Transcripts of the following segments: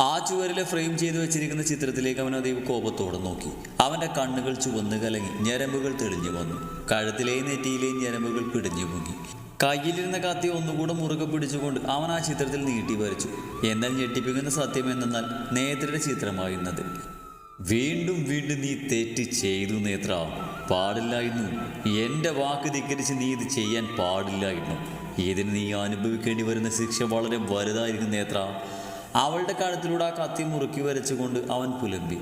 ആ ചുവരിലെ ഫ്രെയിം ചെയ്തു വെച്ചിരിക്കുന്ന ചിത്രത്തിലേക്ക് അവൻ അതീവ് കോപത്തോടെ നോക്കി. അവന്റെ കണ്ണുകൾ ചുവന്ന് കലങ്ങി. ഞരമ്പുകൾ തെളിഞ്ഞു വന്നു. കഴുത്തിലെയും നെറ്റിയിലെയും ഞരമ്പുകൾ പിടിഞ്ഞു പൊങ്ങി. കയ്യിലിരുന്ന കത്തി ഒന്നുകൂടെ മുറുകെ പിടിച്ചുകൊണ്ട് അവൻ ആ ചിത്രത്തിൽ നീട്ടി വരച്ചു. എന്നാൽ ഞെട്ടിപ്പിക്കുന്ന സത്യം എന്തെന്നാൽ നേത്രയുടെ ചിത്രമായിരുന്നത് വീണ്ടും വീണ്ടും നീ തെറ്റ് ചെയ്തു നേത്ര. പാടില്ലായിരുന്നു എന്റെ വാക്ക് ധിക്കരിച്ച് നീ ഇത് ചെയ്യാൻ പാടില്ലായിരുന്നു ഇതിന് നീ അനുഭവിക്കേണ്ടി വരുന്ന ശിക്ഷ വളരെ വലുതായിരിക്കും നേത്ര. അവളുടെ കഴുത്തിലൂടെ ആ കത്തി മുറുക്കി വരച്ചുകൊണ്ട് അവൻ പുലമ്പി.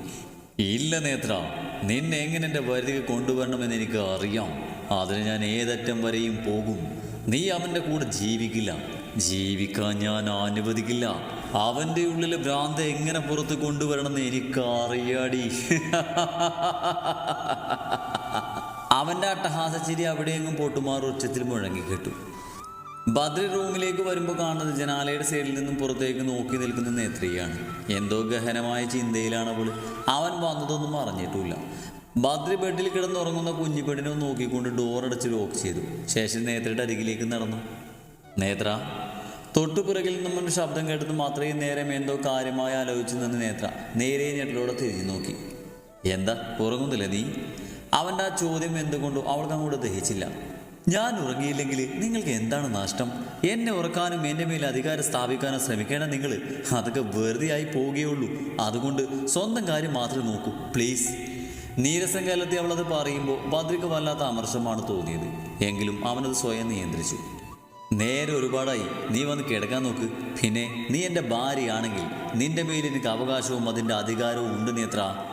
ഇല്ല നേത്ര നിന്നെ എങ്ങനെ എന്റെ പരിധിക്ക് കൊണ്ടുവരണമെന്ന് എനിക്ക് അറിയാം. അതിന് ഞാൻ ഏതറ്റം വരെയും പോകും. നീ അവന്റെ കൂടെ ജീവിക്കില്ല. ജീവിക്കാൻ ഞാൻ അനുവദിക്കില്ല. അവന്റെ ഉള്ളിലെ ഭ്രാന്ത എങ്ങനെ പുറത്ത് കൊണ്ടുവരണമെന്ന് എനിക്കറിയാടി. അവന്റെ അട്ടഹാസച്ചിരി അവിടെയെങ്ങും പൊട്ടുമാർ ഉച്ചത്തിൽ മുഴങ്ങി കേട്ടു ബദ്രി റൂമിലേക്ക് വരുമ്പോൾ കാണുന്നത് ജനാലയുടെ സൈഡിൽ നിന്നും പുറത്തേക്ക് നോക്കി നിൽക്കുന്ന നേത്രിയാണ്. എന്തോ ഗഹനമായ ചിന്തയിലാണ് അവൾ അവൻ വന്നതൊന്നും അറിഞ്ഞിട്ടില്ല ബദ്രി ബെഡിൽ കിടന്നുറങ്ങുന്ന കുഞ്ഞിപ്പെടിനെ നോക്കിക്കൊണ്ട് ഡോർ അടച്ച് ലോക്ക് ചെയ്തു. ശേഷം നേത്രയുടെ അരികിലേക്ക് നടന്നു. നേത്ര തൊട്ടുപിറകിൽ നിന്നും ഒരു ശബ്ദം കേട്ടത് മാത്രമേ നേരം എന്തോ കാര്യമായി ആലോചിച്ചു നിന്ന് നേത്ര നേരെ ഞെട്ടലോടെ തിരിഞ്ഞു നോക്കി. എന്താ? ഉറങ്ങുന്നില്ല നീ? അവന്റെ ആ ചോദ്യം എന്തുകൊണ്ടോ അവൾക്ക് അങ്ങോട്ട് ദഹിച്ചില്ല. ഞാൻ ഉറങ്ങിയില്ലെങ്കിൽ നിങ്ങൾക്ക് എന്താണ് നഷ്ടം? എന്നെ ഉറക്കാനും എന്റെ മേൽ അധികാരം സ്ഥാപിക്കാനും ശ്രമിക്കേണ്ട നിങ്ങൾ അതൊക്കെ വെറുതെ ആയി പോവുകയുള്ളൂ അതുകൊണ്ട് സ്വന്തം കാര്യം മാത്രം നോക്കൂ പ്ലീസ് നീരസം കാലത്തെ അവളത് പറയുമ്പോൾ ഭദ്രയ്ക്ക് വല്ലാത്ത അമർഷമാണ് തോന്നിയത്. എങ്കിലും അവനത് സ്വയം നിയന്ത്രിച്ചു. നേരെ ഒരുപാടായി. നീ വന്ന് കിടക്കാൻ നോക്ക്. പിന്നെ നീ എന്റെ ഭാര്യയാണെങ്കിൽ നിന്റെ മേൽ എനിക്ക് അവകാശവും അതിന്റെ അധികാരവും ഉണ്ട് നേത്ര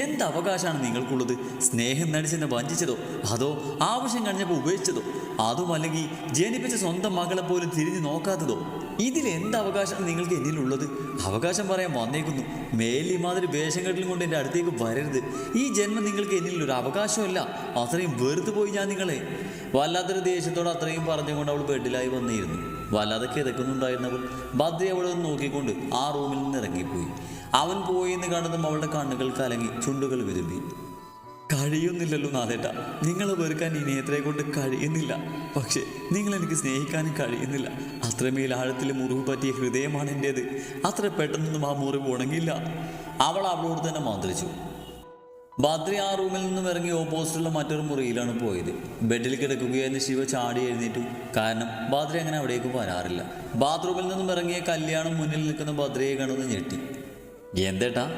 എന്ത് അവകാശമാണ് നിങ്ങൾക്കുള്ളത്? സ്നേഹം നടിച്ചെന്നെ വഞ്ചിച്ചതോ? അതോ ആവശ്യം കഴിഞ്ഞപ്പോൾ ഉപേക്ഷിച്ചതോ? അതും അല്ലെങ്കിൽ ജനിപ്പിച്ച സ്വന്തം മകളെ പോലും തിരിഞ്ഞു നോക്കാത്തതോ? ഇതിൽ എന്ത് അവകാശമാണ് നിങ്ങൾക്ക് എന്നിലുള്ളത്? അവകാശം പറയാൻ വന്നേക്കുന്നു. മേലി മാതിരി വേഷം കെട്ടിലും കൊണ്ട് എന്റെ അടുത്തേക്ക് വരരുത്. ഈ ജന്മം നിങ്ങൾക്ക് എന്നിൽ ഒരു അവകാശമല്ല അത്രയും വെറുതെ പോയി ഞാൻ നിങ്ങളെ. വല്ലാത്തൊരു ദേഷ്യത്തോട് അത്രയും പറഞ്ഞുകൊണ്ട് അവൾ ബെഡിലായി വന്നിരുന്നു. വല്ലാതെ കിതക്കുന്നുണ്ടായിരുന്നവൾ ഭദ്ര അവളെ നോക്കിക്കൊണ്ട് ആ റൂമിൽ നിന്ന് ഇറങ്ങിപ്പോയി. അവൻ എന്ന് കണ്ടതും അവളുടെ കണ്ണുകൾ കലങ്ങി ചുണ്ടുകൾ വിരുമ്പി കഴിയുന്നില്ലല്ലോ നാഥേട്ട. നിങ്ങളെ വെറുക്കാൻ ഇനി എത്രയെ കൊണ്ട് കഴിയുന്നില്ല. പക്ഷേ നിങ്ങൾ എനിക്ക് സ്നേഹിക്കാനും കഴിയുന്നില്ല. അത്രമേൽ ആഴത്തിൽ മുറിവ് പറ്റിയ ഹൃദയമാണ് എന്റേത് അത്ര പെട്ടെന്നൊന്നും ആ മുറിവ് ഉണങ്ങില്ല അവൾ അവളോട് തന്നെ മാന്ത്രിച്ചു. ബാദ്രി ആ റൂമിൽ നിന്നും ഇറങ്ങി ഓപ്പോസിറ്റുള്ള മറ്റൊരു മുറിയിലാണ് പോയത്. ബെഡിൽ കിടക്കുകയെന്ന് ശിവ ചാടി എഴുന്നേറ്റു. കാരണം ബാദ്രി അങ്ങനെ അവിടേക്ക് വരാറില്ല. ബാത്റൂമിൽ നിന്നും ഇറങ്ങിയ കല്യാണം മുന്നിൽ നിൽക്കുന്ന ബദ്രയെ കണ്ടത് ഞെട്ടി. എന്തേട്ടാ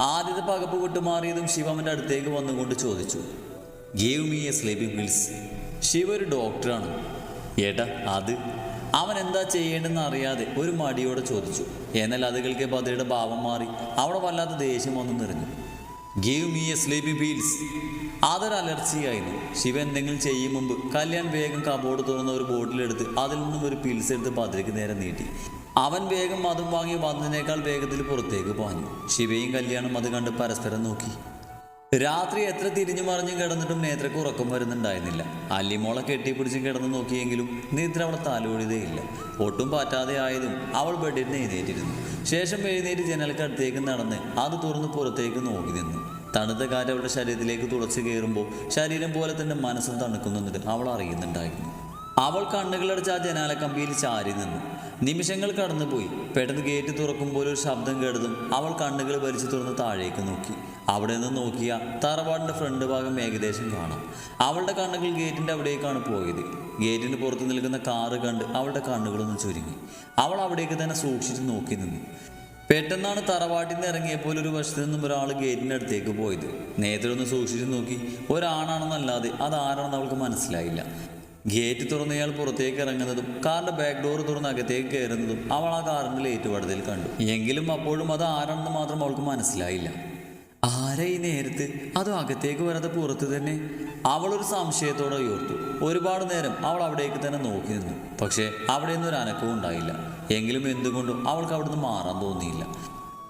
ആദ്യത്തെ പകപ്പ് വിട്ടുമാറിയതും ശിവ അവന്റെ അടുത്തേക്ക് വന്നുകൊണ്ട് ചോദിച്ചു. Gave me a sleeping pills Shiva ഒരു ഡോക്ടറാണ് ഏട്ടാ അത്? അവൻ എന്താ ചെയ്യേണ്ടെന്ന് അറിയാതെ ഒരു മടിയോടെ ചോദിച്ചു. എന്നാൽ അത് കേൾക്കെ അതിയുടെ ഭാവം മാറി അവിടെ വല്ലാത്ത ദേഷ്യം വന്നു നിറഞ്ഞു. Give me a sleeping pills അതൊരു അലർച്ചയായിരുന്നു. ശിവ എന്തെങ്കിലും ചെയ്യും മുമ്പ് കല്യാൺ വേഗം കബോർഡ് തുറന്ന ഒരു ബോട്ടിലെടുത്ത് അതിൽ നിന്നും ഒരു പിൽസ് എടുത്ത് ഭദ്രയ്ക്ക് നേരെ നീട്ടി. അവൻ വേഗം മതം വാങ്ങി വന്നതിനേക്കാൾ വേഗത്തിൽ പുറത്തേക്ക് പാഞ്ഞു. ശിവയും കല്യാണം അത് കണ്ട് പരസ്പരം നോക്കി. രാത്രി എത്ര തിരിഞ്ഞു മറിഞ്ഞും കിടന്നിട്ടും നേത്രക്ക് ഉറക്കം വരുന്നുണ്ടായിരുന്നില്ല. അല്ലിമോളെ കെട്ടിപ്പിടിച്ചും കിടന്നു നോക്കിയെങ്കിലും നേത്ര അവളെ താലോടിയതേയില്ല ഒട്ടും പറ്റാതെ ആയതും അവൾ ബെഡിൽ എഴുന്നേറ്റിരുന്നു. ശേഷം എഴുന്നേറ്റ് ജനൽക്കടുത്തേക്ക് നടന്ന് അത് തുറന്ന് പുറത്തേക്ക് നോക്കി നിന്നു. തണുത്ത കാറ്റ് അവളുടെ ശരീരത്തിലേക്ക് തുളച്ച് കയറുമ്പോൾ ശരീരം പോലെ തന്നെ മനസ്സും തണുക്കുന്നുണ്ട് അവൾ അറിയുന്നുണ്ടായിരുന്നു. അവൾ കണ്ണുകളടച്ച് ആ ജനാലക്കമ്പിയിൽ ചാരി നിന്നു. നിമിഷങ്ങൾ കടന്നുപോയി. പെട്ടെന്ന് ഗേറ്റ് തുറക്കുമ്പോൾ ഒരു ശബ്ദം കേട്ടതും അവൾ കണ്ണുകൾ വലിച്ചു തുറന്ന് താഴേക്ക് നോക്കി. അവിടെ നിന്ന് നോക്കിയ തറവാടിന്റെ ഫ്രണ്ട് ഭാഗം ഏകദേശം കാണാം. അവളുടെ കണ്ണുകൾ ഗേറ്റിന്റെ അവിടേക്കാണ് പോയത്. ഗേറ്റിന് പുറത്ത് നിൽക്കുന്ന കാറ് കണ്ട് അവളുടെ കണ്ണുകളൊന്ന് ചുരുങ്ങി. അവൾ അവിടേക്ക് തന്നെ സൂക്ഷിച്ച് നോക്കി നിന്നു. പെട്ടെന്നാണ് തറവാട്ടിൽ നിന്ന് ഇറങ്ങിയപ്പോൾ ഒരു വശത്തു നിന്നും ഒരാൾ ഗേറ്റിന്റെ അടുത്തേക്ക് പോയത്. നേതൃത്വം ഒന്ന് സൂക്ഷിച്ച് നോക്കി. ഒരാണാണെന്നല്ലാതെ അതാരാണെന്ന് അവൾക്ക് മനസ്സിലായില്ല. ഗേറ്റ് തുറന്ന് ഇയാൾ പുറത്തേക്ക് ഇറങ്ങുന്നതും കാറിന്റെ ബാക്ക് ഡോർ തുറന്ന് അകത്തേക്ക് കയറുന്നതും അവൾ ആ കാറിന്റെ ലേറ്റ് പടത്തിൽ കണ്ടു. എങ്കിലും അപ്പോഴും അത് ആരാണെന്ന് മാത്രം അവൾക്ക് മനസ്സിലായില്ല. ആരാ ഈ നേരത്ത്? അതും അകത്തേക്ക് വരാതെ പുറത്ത് തന്നെ? അവളൊരു സംശയത്തോടെ ഉയർത്തു. ഒരുപാട് നേരം അവൾ അവിടേക്ക് തന്നെ നോക്കി നിന്നു. പക്ഷേ അവിടെ നിന്നൊരു അനക്കവും ഉണ്ടായില്ല. എങ്കിലും എന്തുകൊണ്ടും അവൾക്ക് അവിടുന്ന് മാറാൻ തോന്നിയില്ല.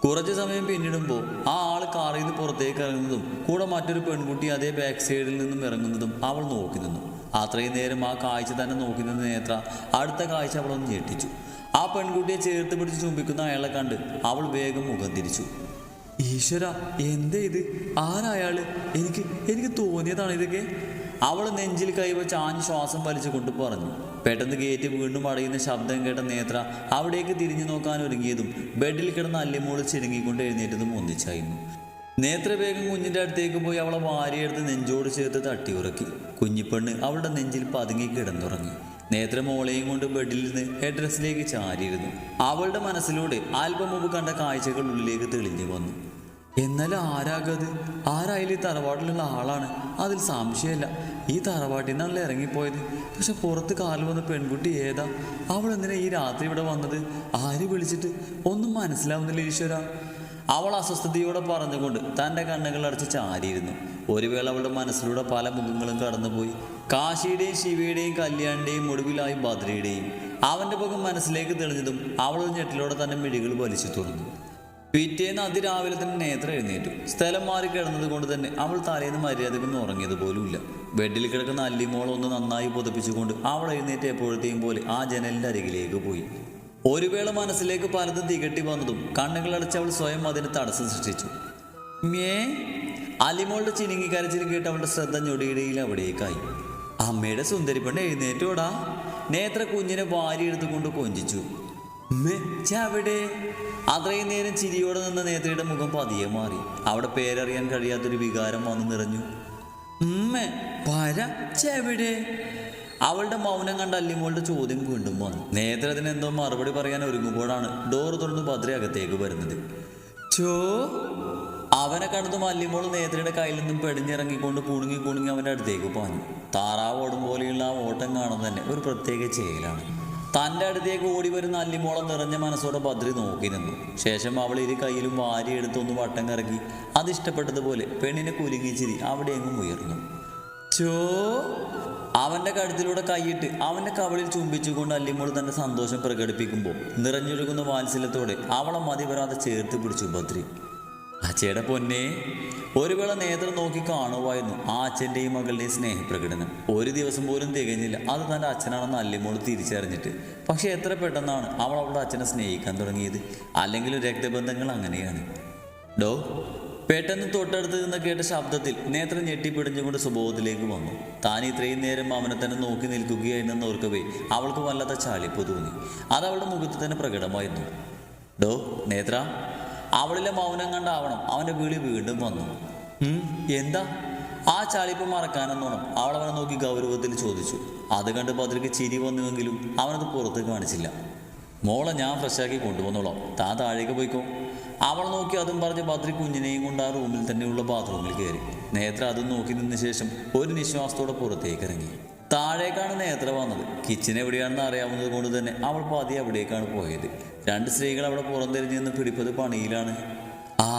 കുറച്ച് സമയം പിന്നിടുമ്പോൾ ആ ആൾ കാറിൽ നിന്ന് പുറത്തേക്ക് ഇറങ്ങുന്നതും കൂടെ മറ്റൊരു പെൺകുട്ടി അതേ ബാക്ക് സൈഡിൽ നിന്നും ഇറങ്ങുന്നതും അവൾ നോക്കി നിന്നു. അത്രയും നേരം ആ കാഴ്ച തന്നെ നോക്കി നേത്ര. അടുത്ത കാഴ്ച അവളൊന്ന് ഞെട്ടിച്ചു. ആ പെൺകുട്ടിയെ ചേർത്ത് പിടിച്ച് ചുംബിക്കുന്ന അയാളെ കണ്ട് അവൾ വേഗം മുഖം തിരിച്ചു. ഈശ്വര എന്തേ ഇത്? ആരായാൾ എനിക്ക് എനിക്ക് തോന്നിയതാണ് ഇതൊക്കെ. അവൾ നെഞ്ചിൽ കൈവച്ച് ആഞ്ഞ് ശ്വാസം വലിച്ചുകൊണ്ട് പറഞ്ഞു. പെട്ടെന്ന് ഗേറ്റ് വീണ്ടും അടയുന്ന ശബ്ദം കേട്ട നേത്ര അവിടേക്ക് തിരിഞ്ഞു നോക്കാൻ ഒരുങ്ങിയതും ബെഡിൽ കിടന്ന അല്ലിമോൾ ചിരുങ്ങിക്കൊണ്ട് എഴുന്നേറ്റതും ഒന്നിച്ചായിരുന്നു. നേത്ര വേഗം കുഞ്ഞിന്റെ അടുത്തേക്ക് പോയി അവളെ വാരിയെടുത്ത് നെഞ്ചോട് ചേർത്ത് തട്ടി ഉറക്കി. കുഞ്ഞിപ്പെണ്ണ് അവളുടെ നെഞ്ചിൽ പതുങ്ങി കിടന്നുറങ്ങി. നേത്ര മോളെയും കൊണ്ട് ബെഡിൽ നിന്ന് ഹെഡ് ഡ്രസ്സിലേക്ക് ചാരിയിരുന്നു. അവളുടെ മനസ്സിലൂടെ ആൽബം മുമ്പ് കണ്ട കാഴ്ചകൾ ഉള്ളിലേക്ക് തെളിഞ്ഞു വന്നു. എന്നാൽ ആരാകത് ആരായാലും ഈ തറവാട്ടിലുള്ള ആളാണ്. അതിൽ സംശയമല്ല. ഈ തറവാട്ടിൽ നിന്നാണല്ലോ ഇറങ്ങിപ്പോയത്? പക്ഷെ പുറത്ത് കാലിൽ വന്ന പെൺകുട്ടി ഏതാ? അവൾ എന്തിനാ ഈ രാത്രി ഇവിടെ വന്നത്? ആര് വിളിച്ചിട്ട്? ഒന്നും മനസ്സിലാവുന്നില്ല ഈശ്വര. അവൾ അസ്വസ്ഥതയോടെ പറഞ്ഞുകൊണ്ട് തന്റെ കണ്ണുകൾ അടച്ച് ചാരിയിരുന്നു. ഒരു വേള അവളുടെ മനസ്സിലൂടെ പല മുഖങ്ങളും കടന്നുപോയി. കാശിയുടെയും ശിവയുടെയും കല്യാണിന്റെയും ഒടുവിലായി ബദ്രയുടെയും അവന്റെ മുഖം മനസ്സിലേക്ക് തെളിഞ്ഞതും അവൾ ഞെട്ടിലൂടെ തന്നെ മിഴികൾ വലിച്ചു തുറന്നു. പിറ്റേന്ന് അതിരാവിലെ തന്നെ നേത്ര എഴുന്നേറ്റു. സ്ഥലം മാറി കിടന്നത് കൊണ്ട് തന്നെ അവൾ തലേന്ന് മര്യാദക്കൊന്നും ഉറങ്ങിയത് പോലുമില്ല ബെഡിൽ കിടക്കുന്ന അല്ലിമോൾ ഒന്ന് നന്നായി പുതപ്പിച്ചുകൊണ്ട് അവൾ എഴുന്നേറ്റ് എപ്പോഴത്തെയും പോലെ ആ ജനലിന്റെ അരികിലേക്ക് പോയി. ഒരു വേള മനസ്സിലേക്ക് പലതും തികട്ടി വന്നതും കണ്ണുകളടച്ച് അവൾ സ്വയം അതിന് തടസ്സം സൃഷ്ടിച്ചു. മേ അലിമോളുടെ ചിനുങ്ങിക്കരച്ചിൽ കേട്ട് അവളുടെ ശ്രദ്ധ ഞൊടിയിടയിൽ അവിടേക്കായി. അമ്മയുടെ സുന്ദരി പെണ്ണ് എഴുന്നേറ്റോടാ. നേത്ര കുഞ്ഞിനെ വാരി എടുത്തുകൊണ്ട് കൊഞ്ചിച്ചു മെച്ചവിടെ അത്രയും നേരം ചിരിയോടെ നിന്ന നേത്രയുടെ മുഖം പതിയെ മാറി. അവിടെ പേരറിയാൻ കഴിയാത്തൊരു വികാരം വന്നു നിറഞ്ഞു. ഉമ്മ പര അവളുടെ മൗനം കണ്ട അല്ലിമോളുടെ ചോദ്യം വീണ്ടും വന്നു. നേത്ര അതിനെന്തോ മറുപടി പറയാൻ ഒരുങ്ങുമ്പോഴാണ് ഡോർ തുറന്ന് ഭദ്ര അകത്തേക്ക് വരുന്നത്. ചോ? അവനെ കണ്ടതും അല്ലിമോൾ നേത്രയുടെ കയ്യിൽ നിന്നും പെടിഞ്ഞിറങ്ങിക്കൊണ്ട് കുണുങ്ങി കുണുങ്ങി അവന്റെ അടുത്തേക്ക് പാഞ്ഞു. താറാവ് ഓടും പോലെയുള്ള ആ ഓട്ടം കാണുന്ന തന്നെ ഒരു പ്രത്യേക ചേലാണ്. തന്റെ അടുത്തേക്ക് ഓടി വരുന്ന അല്ലിമോളം നിറഞ്ഞ മനസ്സോടെ ബദ്രി നോക്കി നിന്നു. ശേഷം അവൾ ഇരു കയ്യിലും വാരിയെടുത്തൊന്ന് വട്ടം കറക്കി അതിഷ്ടപ്പെട്ടതുപോലെ പെണ്ണിനെ കുലുങ്ങിച്ചിരി അവിടെ എങ്ങും ഉയർന്നു. ചോ? അവന്റെ കഴുത്തിലൂടെ കൈയിട്ട് അവന്റെ കവളിൽ ചുംബിച്ചുകൊണ്ട് അല്ലിമോൾ തന്റെ സന്തോഷം പ്രകടിപ്പിക്കുമ്പോൾ നിറഞ്ഞൊഴുകുന്ന വാത്സല്യത്തോടെ അവളെ മതി വരാതെ ചേർത്ത് പിടിച്ചു ബദ്രി അച്ഛയുടെ പൊന്നെ ഒരു വേള നേത്രം നോക്കി കാണുമായിരുന്നു ആ അച്ഛന്റെയും മകളുടെയും സ്നേഹപ്രകടനം. ഒരു ദിവസം പോലും തികഞ്ഞില്ല. അത് തന്റെ അച്ഛനാണെന്ന് അല്ലിമോൾ തിരിച്ചറിഞ്ഞിട്ട്. പക്ഷേ എത്ര പെട്ടെന്നാണ് അവൾ അവളുടെ അച്ഛനെ സ്നേഹിക്കാൻ തുടങ്ങിയത്? അല്ലെങ്കിൽ രക്തബന്ധങ്ങൾ അങ്ങനെയാണ്. ഡോ പെട്ടെന്ന് തൊട്ടടുത്ത് നിന്ന് കേട്ട ശബ്ദത്തിൽ നേത്രം ഞെട്ടിപ്പിടിഞ്ഞുകൊണ്ട് സുബോധത്തിലേക്ക് വന്നു. താൻ ഇത്രയും നേരം അവനെ തന്നെ നോക്കി നിൽക്കുകയായിരുന്നെന്ന് ഓർക്കവേ അവൾക്ക് വല്ലാത്ത ചാലിപ്പ് തോന്നി. അത് അവളുടെ മുഖത്ത് തന്നെ പ്രകടമായിരുന്നു. ഡോ നേത്ര അവളിലെ മൗനം കണ്ടാവണം. അവന്റെ വിളി വീണ്ടും വന്നു. "ഉം, എന്താ? ആ ചാളിപ്പ് മറക്കാനെന്നോണം അവൾ അവനെ നോക്കി ഗൗരവത്തിൽ ചോദിച്ചു. അത് കണ്ട് പതിലേക്ക് ചിരി വന്നുവെങ്കിലും അവനത് പുറത്ത് കാണിച്ചില്ല. മോളെ ഞാൻ ഫ്രഷാക്കി കൊണ്ടുവന്നോളാം താൻ താഴേക്ക് പോയിക്കോ. അവൾ നോക്കി അതും പറഞ്ഞ് ബദ്രി കുഞ്ഞിനെയും കൊണ്ട് ആ റൂമിൽ തന്നെയുള്ള ബാത്റൂമിൽ കയറി. നേത്ര അതും നോക്കി നിന്ന ശേഷം ഒരു നിശ്വാസത്തോടെ പുറത്തേക്ക് ഇറങ്ങി. താഴേക്കാണ് നേത്ര വന്നത്. കിച്ചൺ എവിടെയാണെന്ന് അറിയാവുന്നത് കൊണ്ട് തന്നെ അവൾ പതി അവിടേക്കാണ് പോയത്. രണ്ട് സ്ത്രീകൾ അവിടെ പുറംതിരിഞ്ഞ് നിന്ന് പിടിപ്പത് പണിയിലാണ്. ആ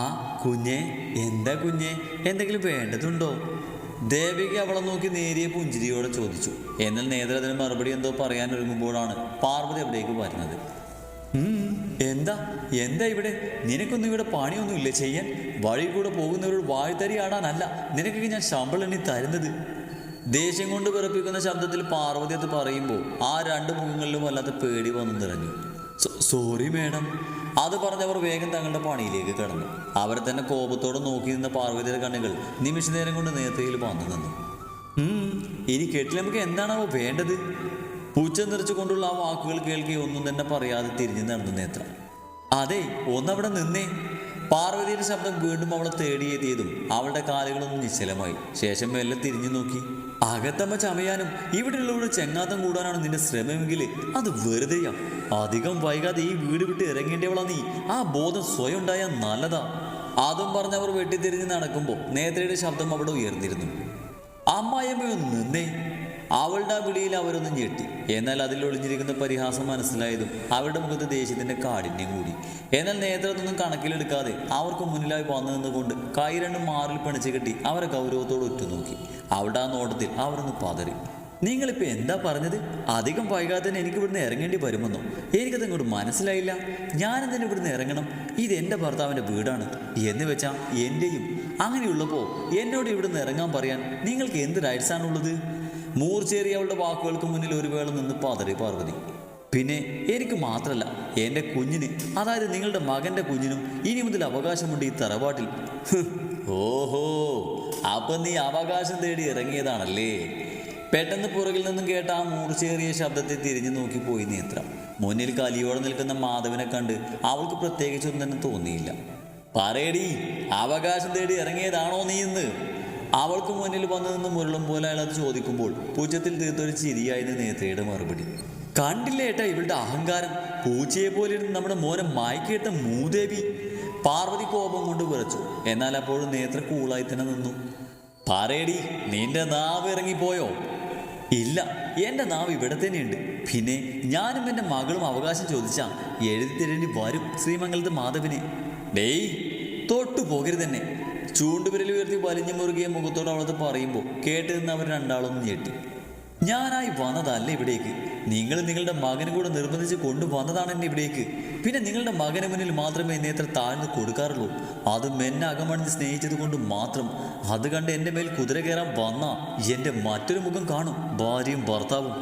കുഞ്ഞെ എന്താ കുഞ്ഞെ? എന്തെങ്കിലും വേണ്ടതുണ്ടോ? ദേവിക അവളെ നോക്കി നേരിയ പുഞ്ചിരിയോടെ ചോദിച്ചു. എന്നാൽ നേത്ര മറുപടി എന്തോ പറയാൻ ഒരുങ്ങുമ്പോഴാണ് പാർവതി അവിടേക്ക് വരുന്നത്. എന്താ? എന്താ ഇവിടെ? നിനക്കൊന്നും ഇവിടെ പണിയൊന്നും ഇല്ല ചെയ്യാൻ? വഴി കൂടെ പോകുന്നവരോട് വാഴ്ത്തരി ആടാനല്ല. നിനക്കൊക്കെ ഞാൻ ശമ്പളം എണ്ണി തരുന്നത്? ദേഷ്യം കൊണ്ട് പിറപ്പിക്കുന്ന ശബ്ദത്തിൽ പാർവതി അത് പറയുമ്പോൾ ആ രണ്ട് മുഖങ്ങളിലും വല്ലാത്ത പേടി വന്നു നിറഞ്ഞു. സോറി മേഡം അത് പറഞ്ഞവർ വേഗം തങ്ങളുടെ പണിയിലേക്ക് കടന്നു. അവരെ തന്നെ കോപത്തോടെ നോക്കി നിന്ന പാർവതിയുടെ കണ്ണുകൾ നിമിഷ നേരം കൊണ്ട് നേത്രയിൽ വന്നു നിന്നു ഇനി കെട്ടിൽ നമുക്ക് എന്താണാവോ വേണ്ടത്? പൂച്ച നിറച്ചുകൊണ്ടുള്ള ആ വാക്കുകൾ കേൾക്കി ഒന്നും തന്നെ പറയാതെ തിരിഞ്ഞു നടന്നു നേത്ര. അതെ ഒന്നവിടെ നിന്നേ. പാർവതിയുടെ ശബ്ദം വീണ്ടും അവളെ തേടിയെത്തിയതും അവളുടെ കാലുകളൊന്നും നിശ്ചലമായി. ശേഷം മെല്ലെ തിരിഞ്ഞു നോക്കി. അകത്തമ്മ ചമയാനും ഇവിടെയുള്ളവരുടെ ചെങ്ങാത്തം കൂടാനാണ് നിന്റെ ശ്രമമെങ്കിൽ അത് വെറുതെയാ. അധികം വൈകാതെ ഈ വീട് വിട്ട് ഇറങ്ങേണ്ടവളാ നീ. ആ ബോധം സ്വയം ഉണ്ടായാൽ നല്ലതാ. അതും പറഞ്ഞവർ വെട്ടിത്തിരിഞ്ഞ് നടക്കുമ്പോൾ നേത്രയുടെ ശബ്ദം അവിടെ ഉയർന്നിരുന്നു. അമ്മായിയമ്മയൊന്ന് നിന്നേ. അവളുടെ വിളിയിൽ അവരൊന്നും ഞെട്ടി. എന്നാൽ അതിൽ ഒളിഞ്ഞിരിക്കുന്ന പരിഹാസം മനസ്സിലായതും അവരുടെ മുഖത്ത് ദേഷ്യത്തിന്റെ കാഠിന്യം കൂടി. എന്നാൽ നേതൃത്വമൊന്നും കണക്കിലെടുക്കാതെ അവർക്ക് മുന്നിലായി വന്നു നിന്നുകൊണ്ട് കൈ രണ്ടും മാറിൽ പിണിച്ചു കെട്ടി അവരെ ഗൗരവത്തോട് ഉറ്റുനോക്കി. അവളുടെ ആ നോട്ടത്തിൽ അവരൊന്ന് പതറി. നിങ്ങളിപ്പോൾ എന്താ പറഞ്ഞത്? അധികം വൈകാതെ തന്നെ എനിക്ക് ഇവിടുന്ന് ഇറങ്ങേണ്ടി വരുമെന്നോ? എനിക്കത് ഇങ്ങോട്ട് മനസ്സിലായില്ല. ഞാനെന്തിനു ഇവിടുന്ന് ഇറങ്ങണം? ഇത് എന്റെ ഭർത്താവിന്റെ വീടാണ്. എന്ന് വെച്ചാൽ എന്റെയും അങ്ങനെയുള്ളപ്പോൾ എന്നോട് ഇവിടുന്ന് ഇറങ്ങാൻ പറയാൻ നിങ്ങൾക്ക് എന്ത് റൈറ്റ്സ് മൂർച്ചേറിയ അവളുടെ വാക്കുകൾക്ക് മുന്നിൽ ഒരു വേള നിന്ന് പാതറി പാർവതി. പിന്നെ എനിക്ക് മാത്രമല്ല എന്റെ കുഞ്ഞിന് അതായത് നിങ്ങളുടെ മകന്റെ കുഞ്ഞിനും ഇനി മുതൽ അവകാശമുണ്ട് ഈ തറവാട്ടിൽ. ഓഹോ അപ്പം നീ അവകാശം തേടി ഇറങ്ങിയതാണല്ലേ? പെട്ടെന്ന് പുറകിൽ നിന്നും കേട്ട ആ മൂർച്ചേറിയ ശബ്ദത്തെ തിരിഞ്ഞു നോക്കി പോയി നേത്ര. മുന്നിൽ കലിയോടെ നിൽക്കുന്ന മാധവനെ കണ്ട് അവൾക്ക് പ്രത്യേകിച്ചൊന്നും തന്നെ തോന്നിയില്ല. പറയടി അവകാശം തേടി ഇറങ്ങിയതാണോ നീ ഇന്ന്? അവൾക്ക് മുന്നിൽ വന്നു നിന്ന് മുരളും പോലെ അയാൾ അത് ചോദിക്കുമ്പോൾ പൂച്ചത്തിൽ തീർത്തൊരു ചിരിയായിരുന്നു നേത്രയുടെ മറുപടി. കണ്ടില്ല ഏട്ടാ ഇവളുടെ അഹങ്കാരം? പൂച്ചയെ പോലെ ഇരുന്ന് നമ്മുടെ മോനെ മായ്ക്കേട്ട മൂദേവി പാർവതി കോപം കൊണ്ട് വിറച്ചു. എന്നാൽ അപ്പോഴും നേത്ര കൂളായി തന്നെ നിന്നു. പറയടി നിന്റെ നാവ് ഇറങ്ങിപ്പോയോ? ഇല്ല എന്റെ നാവ് ഇവിടെ തന്നെയുണ്ട്. പിന്നെ ഞാനും എന്റെ മകളും അവകാശം ചോദിച്ചാ എഴുതി തരേണ്ടി വരും ശ്രീമംഗലത്ത് മാധവിനെ. ഡേയ് തൊട്ടു പോകരുത് തന്നെ ചൂണ്ടുവിരൽ ഉയർത്തി വലിഞ്ഞു മുറുകിയ മുഖത്തോട് അവളത് പറയുമ്പോൾ കേട്ട് അവർ രണ്ടാളും ഞെട്ടി. ഞാനായി വന്നതല്ല ഇവിടേക്ക്. നിങ്ങൾ നിങ്ങളുടെ മകനും കൂടെ നിർബന്ധിച്ച് കൊണ്ടുവന്നതാണ് എന്നെ ഇവിടേക്ക്. പിന്നെ നിങ്ങളുടെ മകന് മുന്നിൽ മാത്രമേ എന്നെ എത്ര താഴ്ന്നു കൊടുക്കാറുള്ളൂ. അതും എന്നെ അകമണിഞ്ഞ് സ്നേഹിച്ചത് കൊണ്ട് മാത്രം. അത് കണ്ട് എന്റെ മേൽ കുതിര കയറാൻ വന്ന എന്റെ മറ്റൊരു മുഖം കാണും. ഭാര്യയും ഭർത്താവും.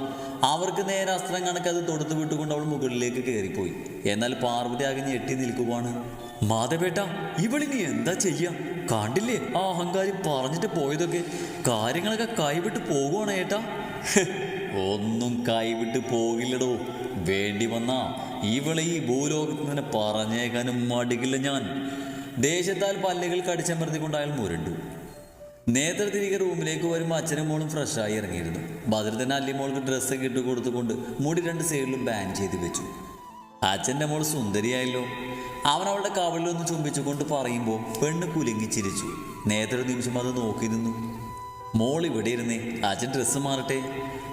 അവർക്ക് നേരെ അസ്ത്രം കണക്ക് അത് തൊടുത്തു വിട്ടുകൊണ്ട് അവൾ മുകളിലേക്ക് കയറിപ്പോയി. എന്നാൽ പാർവതി അകഞ്ഞ് എട്ടി നിൽക്കുവാണ്. മാധവേട്ട ഇവളിനി എന്താ ചെയ്യാ? കണ്ടില്ലേ? ആ അഹങ്കാരി പറഞ്ഞിട്ട് പോയതൊക്കെ. കാര്യങ്ങളൊക്കെ കൈവിട്ട് പോകുവാണ് ഏട്ടാ. ഒന്നും കൈവിട്ട് പോകില്ലടോ. വേണ്ടി വന്നാ ഇവളെ ഈ ഭൂലോകത്ത് നിന്ന് പറഞ്ഞേക്കാനും മടിക്കില്ല ഞാൻ. ദേശത്താൽ പല്ലുകൾ കടിച്ചമർത്തിക്കൊണ്ട് അയാൾ മുരണ്ടു. നേത്ര തിരികെ റൂമിലേക്ക് വരുമ്പോൾ അച്ഛനും മോളും ഫ്രഷായി ഇറങ്ങിയിരുന്നു. ഭദ്രത്തിന് അല്ലിമോൾക്ക് ഡ്രസ്സൊക്കെ ഇട്ട് കൊടുത്തുകൊണ്ട് മുടി രണ്ട് സൈഡിലും ബാൻ ചെയ്ത് വെച്ചു. അച്ഛന്റെ മോൾ സുന്ദരിയായല്ലോ. അവൻ അവളുടെ കവളിലൊന്ന് ചുംബിച്ചുകൊണ്ട് പറയുമ്പോൾ പെണ്ണ് കുലുങ്ങി ചിരിച്ചു നേത്ര ഒരു നിമിഷം അത് നോക്കി നിന്നു. മോൾ ഇവിടെ ഇരുന്നേ അച്ഛൻ ഡ്രസ്സ് മാറട്ടെ?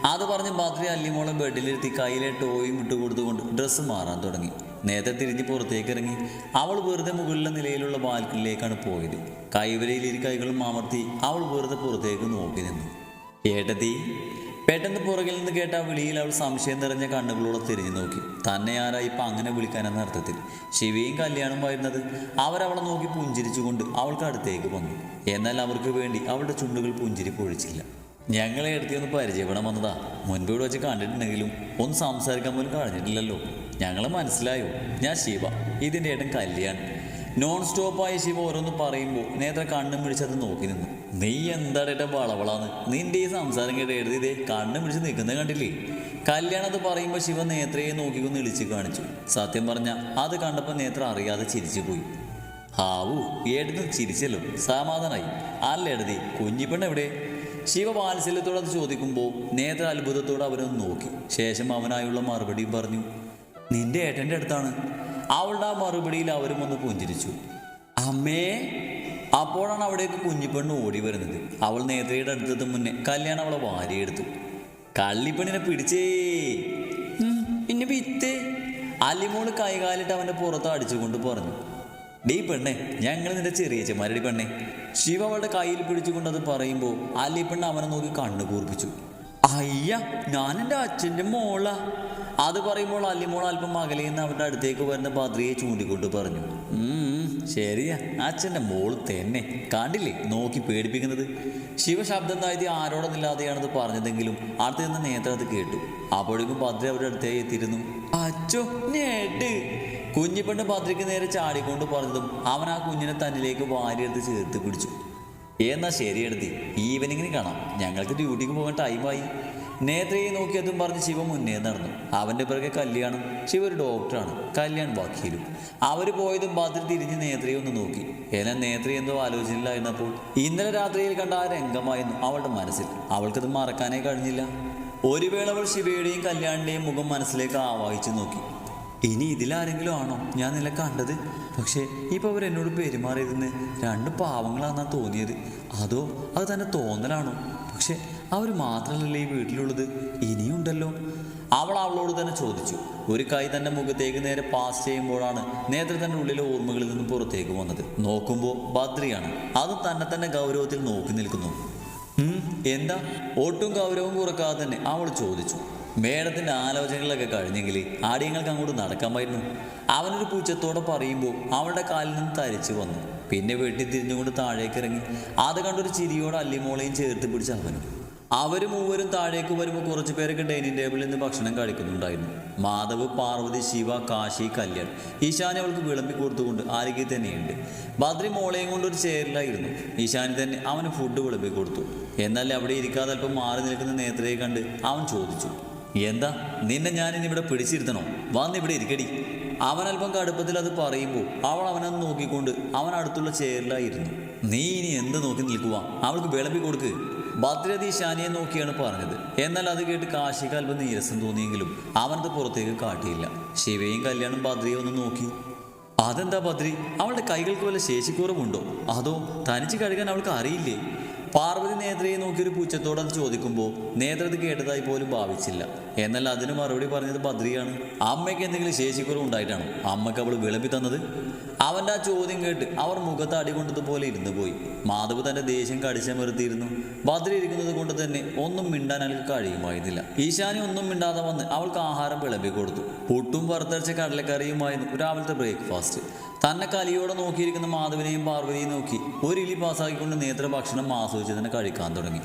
അത് പറഞ്ഞ് ബാത്രി അല്ലിമോളെ ബെഡിലിരുത്തി കയ്യിലെ ടോയും ഇട്ട് കൊടുത്തുകൊണ്ട് ഡ്രസ്സ് മാറാൻ തുടങ്ങി. നേരത്തെ തിരിഞ്ഞ് പുറത്തേക്ക് ഇറങ്ങി. അവൾ വെറുതെ മുകളിലെ നിലയിലുള്ള ബാൽക്കണിയിലേക്കാണ് പോയത്. കൈവരയിൽ ഇരു കൈകളും അമർത്തി അവൾ വെറുതെ പുറത്തേക്ക് നോക്കി നിന്നു. ഏട്ടത്തി പെട്ടെന്ന് പുറകിൽ നിന്ന് കേട്ട വിളിയിൽ അവൾ സംശയം നിറഞ്ഞ കണ്ണുകളോടെ തിരിഞ്ഞു നോക്കി. തന്നെ ആരാ ഇപ്പം അങ്ങനെ വിളിക്കാനെന്ന അർത്ഥത്തിൽ? ശിവയും കല്യാണം വരുന്നത് അവരവളെ നോക്കി പുഞ്ചിരിച്ചുകൊണ്ട് അവൾക്ക് അടുത്തേക്ക് വന്നു. എന്നാൽ അവർക്ക് വേണ്ടി അവളുടെ ചുണ്ടുകൾ പുഞ്ചിരി പൊഴിച്ചില്ല. ഞങ്ങളെ എടുത്തി ഒന്ന് പരിചയപ്പെടാൻ വന്നതാ. മുൻപ് ഇവിടെ വെച്ച് കണ്ടിട്ടുണ്ടെങ്കിലും ഒന്ന് സംസാരിക്കാൻ പോലും കഴിഞ്ഞിട്ടില്ലല്ലോ. ഞങ്ങളെ മനസ്സിലായോ? ഞാൻ ശിവ ഇതിന്റെ ഏട്ടൻ കല്യാൺ. നോൺ സ്റ്റോപ്പായി ശിവ ഓരോന്ന് പറയുമ്പോൾ നേത്ര കണ്ണും പിടിച്ചത് നോക്കി നിന്നു. നീ എന്താടേട്ട വളവളാന്ന്? നിന്റെ ഈ സംസാരം കേട്ട് എഴുതിയതേ കണ്ണും പിടിച്ച് നിൽക്കുന്നത് കണ്ടില്ലേ? കല്യാണത്ത് പറയുമ്പോൾ ശിവ നേത്രയെ നോക്കിക്കൊന്ന് ഇളിച്ച് കാണിച്ചു. സത്യം പറഞ്ഞ അത് കണ്ടപ്പോൾ നേത്ര അറിയാതെ ചിരിച്ചു പോയി. ഹാവു ഏടുന്ന് ചിരിച്ചല്ലോ. സമാധാനായി. അല്ല എഴുതി കുഞ്ഞിപ്പെണ്ണ എവിടെ? ശിവ വാത്സല്യത്തോടെ അത് ചോദിക്കുമ്പോൾ നേത്ര അത്ഭുതത്തോടെ അവനൊന്ന് നോക്കി. ശേഷം അവനായുള്ള മറുപടിയും പറഞ്ഞു നിന്റെ ഏട്ടന്റെ അടുത്താണ്. അവളുടെ ആ മറുപടിയിൽ അവരും ഒന്ന് പുഞ്ചിരിച്ചു. അമ്മേ അപ്പോഴാണ് അവിടേക്ക് കുഞ്ഞിപ്പെണ്ണ് ഓടി വരുന്നത്. അവൾ നേത്രയുടെ അടുത്തത് മുന്നേ കല്യാണം അവളെ വാരിയെടുത്തു. കള്ളിപ്പെണ്ണിനെ പിടിച്ചേ. പിന്നെ വിത്തേ. അല്ലിമോൾ കൈകാലിട്ട് അവന്റെ പുറത്ത് അടിച്ചുകൊണ്ട് പറഞ്ഞു ഡീ പെണ്ണേ ഞങ്ങൾ നിന്റെ ചെറിയ ചെമാരടി പെണ്ണെ. ശിവ അവളുടെ കയ്യിൽ പിടിച്ചുകൊണ്ട് അത് പറയുമ്പോൾ അല്ലിപ്പെണ്ണ് അവനെ നോക്കി കണ്ണു കൂർപ്പിച്ചു അയ്യ ഞാൻ എന്റെ അച്ഛന്റെ മോളാ. അത് പറയുമ്പോൾ അല്ലിമോൾ അല്പം അകലെ നിന്ന് അവരുടെ അടുത്തേക്ക് വരുന്ന പാദ്രിയെ ചൂണ്ടിക്കൊണ്ട് പറഞ്ഞു ശരിയാ. അച്ഛന്റെ മോൾ തന്നെ. കണ്ടില്ലേ? നോക്കി പേടിപ്പിക്കുന്നത്. ശിവശബ്ദം താഴ്ത്തി ആരോടൊന്നില്ലാതെയാണത് പറഞ്ഞതെങ്കിലും അടുത്ത് നിന്ന് നേത്ര അത് കേട്ടു. അപ്പോഴേക്കും പാദ്രി അവരുടെ അടുത്തേക്ക് എത്തിയിരുന്നു. അച്ചോ നേട്ട് കുഞ്ഞിപ്പെണ്ണ് പാദ്രിക്ക് നേരെ ചാടിക്കൊണ്ട് പറഞ്ഞതും അവൻ ആ കുഞ്ഞിനെ തന്നിലേക്ക് വാരിയെടുത്ത് ചേർത്ത് പിടിച്ചു. എന്നാ ശരി എടുത്തി. ഈവനിങ്ങിന് കാണാം. ഞങ്ങൾക്ക് ഡ്യൂട്ടിക്ക് പോകാൻ ടൈമായി നേത്രയെ നോക്കിയതും പറഞ്ഞ് ശിവ മുന്നേ നടന്നു. അവന്റെ പിറകെ കല്യാണം ശിവ ഒരു ഡോക്ടറാണ് കല്യാൺ വക്കീലും. അവർ പോയതും ഭദ്ര തിരിഞ്ഞ് നേത്രയെ ഒന്ന് നോക്കി. എന്നാൽ നേത്ര എന്തോ ആലോചനയിലായിരുന്നപ്പോൾ ഇന്നലെ രാത്രിയിൽ കണ്ട ആ രംഗമായിരുന്നു അവളുടെ മനസ്സിൽ. അവൾക്കത് മറക്കാനേ കഴിഞ്ഞില്ല. ഒരു വേള അവൾ ശിവയുടെയും കല്യാണിന്റെയും മുഖം മനസ്സിലേക്ക് ആവാഹിച്ചു നോക്കി. ഇനി ഇതിലാരെങ്കിലും ആണോ? ഞാൻ നില കണ്ടത്. പക്ഷേ ഇപ്പോൾ അവർ എന്നോട് പെരുമാറിയതെന്ന് രണ്ട് പാവങ്ങളാണെന്നാ തോന്നിയത്. അതോ അത് തന്നെ തോന്നലാണോ? പക്ഷെ അവർ മാത്രമല്ലല്ലേ ഈ വീട്ടിലുള്ളത്. ഇനിയുണ്ടല്ലോ. അവൾ അവളോട് തന്നെ ചോദിച്ചു. ഒരു കൈ തന്റെ മുഖത്തേക്ക് നേരെ പാസ് ചെയ്യുമ്പോഴാണ് നേത്ര തന്റെ ഉള്ളിലെ ഓർമ്മകളിൽ നിന്ന് പുറത്തേക്ക് വന്നത്. നോക്കുമ്പോൾ ബദ്രിയാണ് അത് തന്നെ തന്നെ ഗൗരവത്തിൽ നോക്കി നിൽക്കുന്നു. എന്താ? ഒട്ടും ഗൗരവം കുറക്കാതെ തന്നെ അവൾ ചോദിച്ചു. മേഡത്തിന്റെ ആലോചനകളൊക്കെ കഴിഞ്ഞെങ്കിൽ ആടിയങ്ങൾക്ക് അങ്ങോട്ട് നടക്കാമായിരുന്നു അവനൊരു പൂച്ചത്തോടെ പറയുമ്പോൾ അവളുടെ കാലിൽ നിന്ന് തരിച്ചു വന്നു. പിന്നെ വെട്ടി തിരിഞ്ഞുകൊണ്ട് താഴേക്ക് ഇറങ്ങി. അത് കണ്ടൊരു ചിരിയോടെ അല്ലിമോളെയും ചേർത്ത് പിടിച്ച് അവനും. അവർ മൂവരും താഴേക്ക് വരുമ്പോൾ കുറച്ച് പേരൊക്കെ ഡൈനിങ് ടേബിളിൽ നിന്ന് ഭക്ഷണം കഴിക്കുന്നുണ്ടായിരുന്നു. മാധവ് പാർവതി ശിവ കാശി കല്യാൺ. ഈശാനെ അവൾക്ക് വിളമ്പി കൊടുത്തുകൊണ്ട് ആരോഗ്യം തന്നെയുണ്ട്? ബദ്രി മോളെയും കൊണ്ട് ഒരു ചെയറിലായിരുന്നു. ഈശാൻ തന്നെ അവന് ഫുഡ് വിളമ്പി കൊടുത്തു. എന്നാൽ അവിടെ ഇരിക്കാതെ അല്പം മാറി നിൽക്കുന്ന നേത്രയെ കണ്ട് അവൻ ചോദിച്ചു എന്താ നിന്നെ ഇവിടെ പിടിച്ചിരുത്തണോ? വന്നിവിടെ ഇരിക്കടി. അവൻ അല്പം കടുപ്പത്തിൽ അത് പറയുമ്പോൾ അവൾ അവനെ നോക്കിക്കൊണ്ട് അവൻ അടുത്തുള്ള ചെയറിലായിരുന്നു. നീ ഇനി എന്ത് നോക്കി നിൽക്കുക അവൾക്ക് വിളമ്പി കൊടുക്ക്. ഭദ്രതി നോക്കിയാണ് പറഞ്ഞത്. എന്നാൽ അത് കേട്ട് കാശിക്ക് അല്പം നീരസം തോന്നിയെങ്കിലും അവനത് പുറത്തേക്ക് കാട്ടിയില്ല. ശിവയും കല്യാണം ഭദ്രയെ ഒന്ന് നോക്കി. അതെന്താ ഭദ്രി? അവളുടെ കൈകൾക്ക് വല്ല ശേഷിക്കുറവുണ്ടോ അതോ തനിച്ച് കഴുകാൻ അവൾക്ക് അറിയില്ലേ? പാർവതി നേത്രയെ നോക്കി ഒരു പൂച്ചത്തോട് അത് ചോദിക്കുമ്പോൾ നേത്ര അത് കേട്ടതായി പോലും ഭാവിച്ചില്ല. എന്നാൽ അതിന് മറുപടി പറഞ്ഞത് ബദ്രിയാണ് അമ്മയ്ക്ക് എന്തെങ്കിലും ശേഷിക്കുറവ് ഉണ്ടായിട്ടാണോ? അമ്മയ്ക്ക് അവൾ വിളമ്പി തന്നത്? അവന്റെ ആ ചോദ്യം കേട്ട് അവർ മുഖത്ത് അടികൊണ്ടതുപോലെ ഇരുന്നു പോയി. മാധവ് തന്റെ ദേഷ്യം കടിച്ചമർത്തിയിരുന്നു. ബദ്രി ഇരിക്കുന്നത് കൊണ്ട് തന്നെ ഒന്നും മിണ്ടാൻ അവൾക്ക് കഴിയുമായിരുന്നില്ല. ഈശാനി ഒന്നും മിണ്ടാതെ വന്ന് അവൾക്ക് ആഹാരം വിളമ്പി കൊടുത്തു. പുട്ടും വറുത്തരച്ച കടലക്കറിയുമായിരുന്നു രാവിലത്തെ ബ്രേക്ക്ഫാസ്റ്റ്. തന്നെ കലിയോടെ നോക്കിയിരിക്കുന്ന മാധവനെയും പാർവതിയെയും നോക്കി ഒരു ഇലി പാസ്സാക്കിക്കൊണ്ട് നേത്രഭക്ഷണം ആസ്വദിച്ച് തന്നെ കഴിക്കാൻ തുടങ്ങി.